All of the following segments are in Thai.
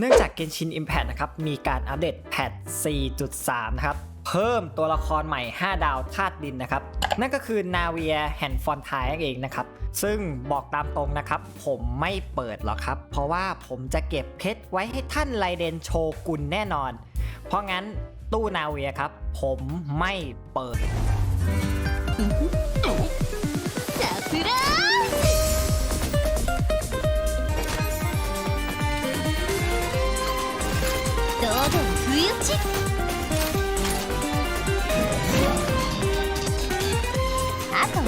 เนื่องจาก Genshin Impact นะครับ มีการอัปเดตแพท 4.3 นะครับ เพิ่มตัวละครใหม่ 5 ดาวธาตุดินนะครับ นั่นก็คือนาเวียแฮนฟอนไทนั่นเองนะครับ ซึ่งบอกตามตรงนะครับ ผมไม่เปิดหรอกครับ เพราะว่าผมจะเก็บเพชรไว้ให้ท่านไรเดนโชกุนแน่นอน เพราะงั้นตู้นาเวียครับ ผมไม่เปิด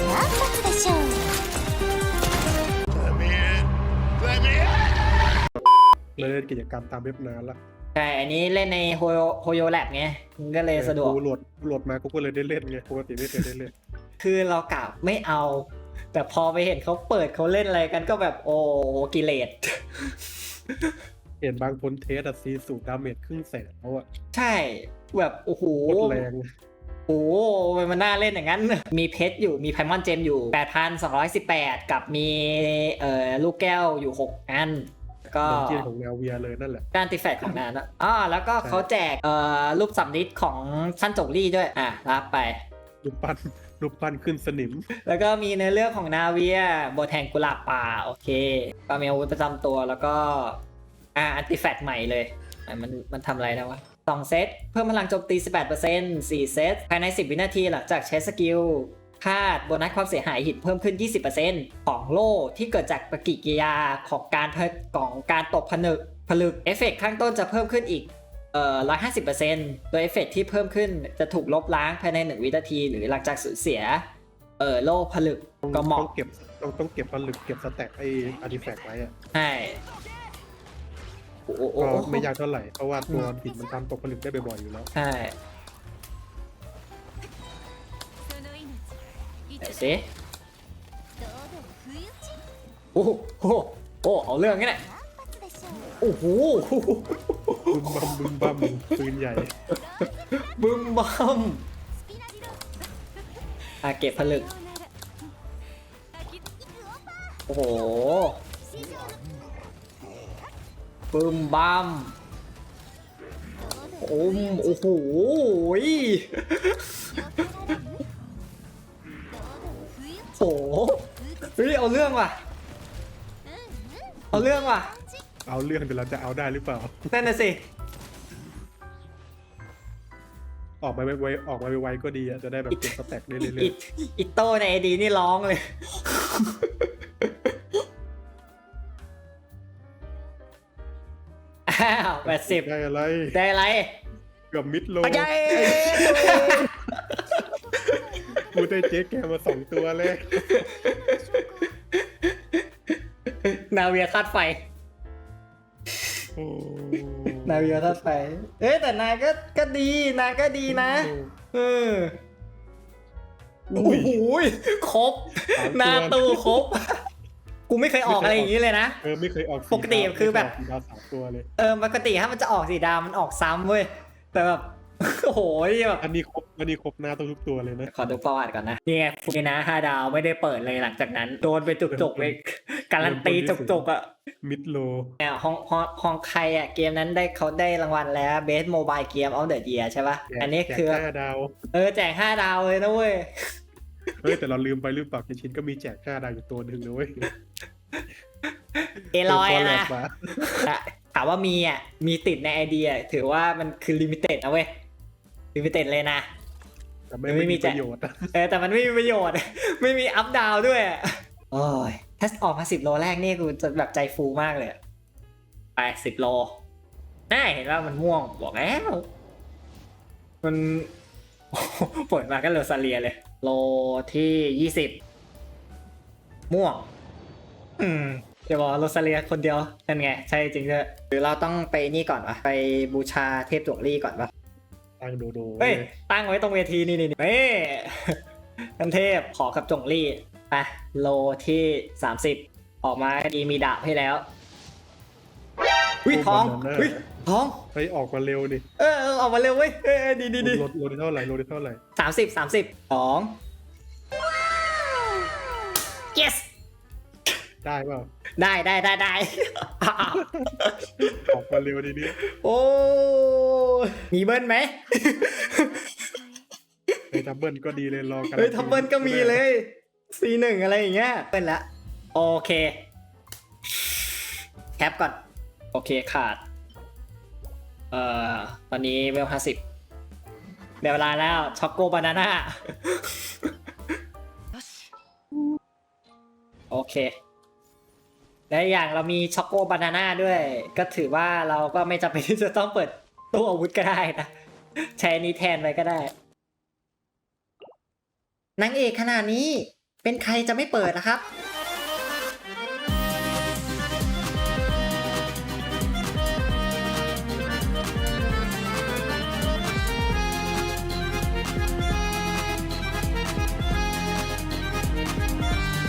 何発でしょう Let me in. Let me in. เลยเล่นกิจกรรมตามเว็บนานละ ใช่ อันนี้เล่นในโฮโยโฮโยแลบไงมันก็เลยสะดวก กูโหลดโหลดมากูก็เลยได้เล่นไงปกติไม่เคยได้เล่น คือเรากะไม่เอา แต่พอไปเห็นเขาเปิดเขาเล่นอะไรกันก็แบบโอ้กิเลส เห็นบางคนเทสอะซีสูตรดาเมจครึ่งแสนแล้วอะ ใช่ แบบโอ้โห โคตรแรง โอ้โหมันน่าเล่นอย่างนั้น มีเพชรอยู่ มีไพมอนเจมอยู่ 8,218 กับมีเอ่อลูกแก้วอยู่ 6 อันก็ดนเจียนของแนวเวียเลยนั่นแหละการติแฟกของนานนะอ๋อแล้วก็เขาแจกเอ่อรูปสำลิดของท่านจงลี่ด้วย อะ รับไปรูปปั้นรูปปั้นขึ้นสนิม แล้วก็มีในเรื่องของนาเวียบทแห่งกุหลาบป่า โอเค ก็มีอาวุธประจำตัวแล้วก็อ่าอันติแฟกใหม่เลยอะมันมันทำอะไรนะวะ สองเซต เพิ่มพลังโจมตี 18% 4 เซต ภายใน 10 วินาทีหลังจากใช้สกิลคาดโบนัสความเสียหายหินเพิ่มขึ้น 20%ของโล่ที่เกิดจากปฏิกิริยาของการเพิของการตกผนึกผลึกเอฟเฟกต์ข้างต้นจะเพิ่มขึ้นอีกเอ่อ150%โดยเอฟเฟกต์ที่เพิ่มขึ้นจะถูกลบล้างภายใน1วินาที หรือหลังจากสูญเสียเอ่อโล่ผลึกก็เหมาะต้องเก็บต้องต้องเก็บผลึกเก็บสแต็กไออาร์ติแฟกต์ไว้อะใช่ โอ้ไม่ยากเท่าไหร่เพราะว่าตัวหิดมันทำตกผลึกได้บ่อยๆอยู่แล้ว ใช่เสิ โอ้โหโอ้เอาเรื่องนี่แหละโอ้โหบึมบัมบึมบัมปืนใหญ่ บึมบัมอาเก็บผลึก โอ้โห บึมบัมโอ้มโอ้โหยโอ้โหเฮ้ยเอาเรื่องว่ะ เอาเรื่องว่ะ เอาเรื่องแต่เราจะเอาได้หรือเปล่า นั่นน่ะสิ ออกมาไวๆออกมาไวๆก็ดีอะจะได้แบบเก็บสแต็กได้เรื่อิอยอิโต้ในไอดีนี่ร้องเลย อ้าวแปดสิบๆได้อะไร ได้อะไรเกือบมิดโลปัจจัยกูได้เจ๊แกมาสองตัวเลยนาเวียคาดไฟ โอ้นาเวียคาดไฟ เอ้ยแต่นายก็ก็ดี นายก็ดีนะ เออโอ้โหยครบ หนาตู้ครบ กูไม่เคยออกอะไรอย่างนี้เลยนะ เออไม่เคยออกสีปกติคือแบบไม่เคยออกสีดาวสามตัวเลยเออปกติถ้ามันจะออกสีดำมันออกซ้ำเว้ยแต่แบบโอ้โหแบบอันนี้ครบอันนี้ครบหน้าตัวทุกตัวเลยนะขอดูประวัติก่อนนะนี่ไงคุณนะห้าดาวไม่ได้เปิดเลยหลังจากนั้น โดนไปจุกๆเลยการันตีจุกๆอะมิดโลเนี่ยห้องห้องห้องใครอะเกมนั้นได้เขาได้รางวัลแล้ว Best Mobile Game of the Year ใช่ปะอันนี้คือแจกห้าดาวเออแจกห้าดาวเลยนะเว้ย เฮ้ยแต่เราลืมไปหรือเปล่าคิชินก็มีแจกห้าดาวอยู่ตัวหนึ่งนะเว้ยเอลอยเป็นนะคอลแลบมาแต่ถามว่ามีอะ มีติดในไอเดีย ถือว่ามันคือลิมิเต็ดนะเว้ยลิมิเต็ดเลยนะ แต่ไม่ไม่ไม่มีมีแจปกระโยชน์อะเออแต่มันไม่มีประโยชน์ ไม่มีอัพดาวด้วยอะโอ้ยถ้าออกมาสิบโลแรกนี่กูจะแบบใจฟูมากเลยอะไปสิบโลน่าเห็นว่ามันม่วงบอกแล้ว มัน เปิดมาก็โรซาเลียเลย โลที่ยี่สิบม่วง อืมจะบอกโรซาเลียคนเดียวนั่นไง ใช่จริงด้วยหรือเราต้องไปนี่ก่อนวะไปบูชาเทพจวกลี่ก่อนปะตั้งโดโดเฮ้ยตั้งไว้ตรงเวทีนี่นี่นี่เฮ้ยทันเทพขอกับจงลี่ไปโลที่ 30 ออกมาดีมีดาบให้แล้ววิทองวิ ทองเฮ้ยออกมาเร็วดิเออเออออกมาเร็วเว้ยเออเออดีดีดีโลโลได้เท่าไหร่โลได้เท่าไหร่สามสิบสามสิบสอง yes ได้เปล่าได้ได้ได้ได้ ออกมาเร็วดีนี้โอ้ยมีเบิ้ลไหมเฮ้ยทับเบิลก็ดีเลยรอกันเฮ้ยทับเบิลก็มีเลย C1 อะไรอย่างเงี้ยเป็นละ โอเค แคปก่อน โอเคขาด เอ่อตอนนี้เวลห้าสิบเดี๋ยวลาแล้วช็อกโกบานาน่าโอเค และอย่างเรามีช็อกโกบานาน่าด้วย ก็ถือว่าเราก็ไม่จำเป็นที่จะต้องเปิดตู้อาวุธก็ได้นะ ใช้นี้แทนไปก็ได้นางเอกขนาดนี้เป็นใครจะไม่เปิดนะครับ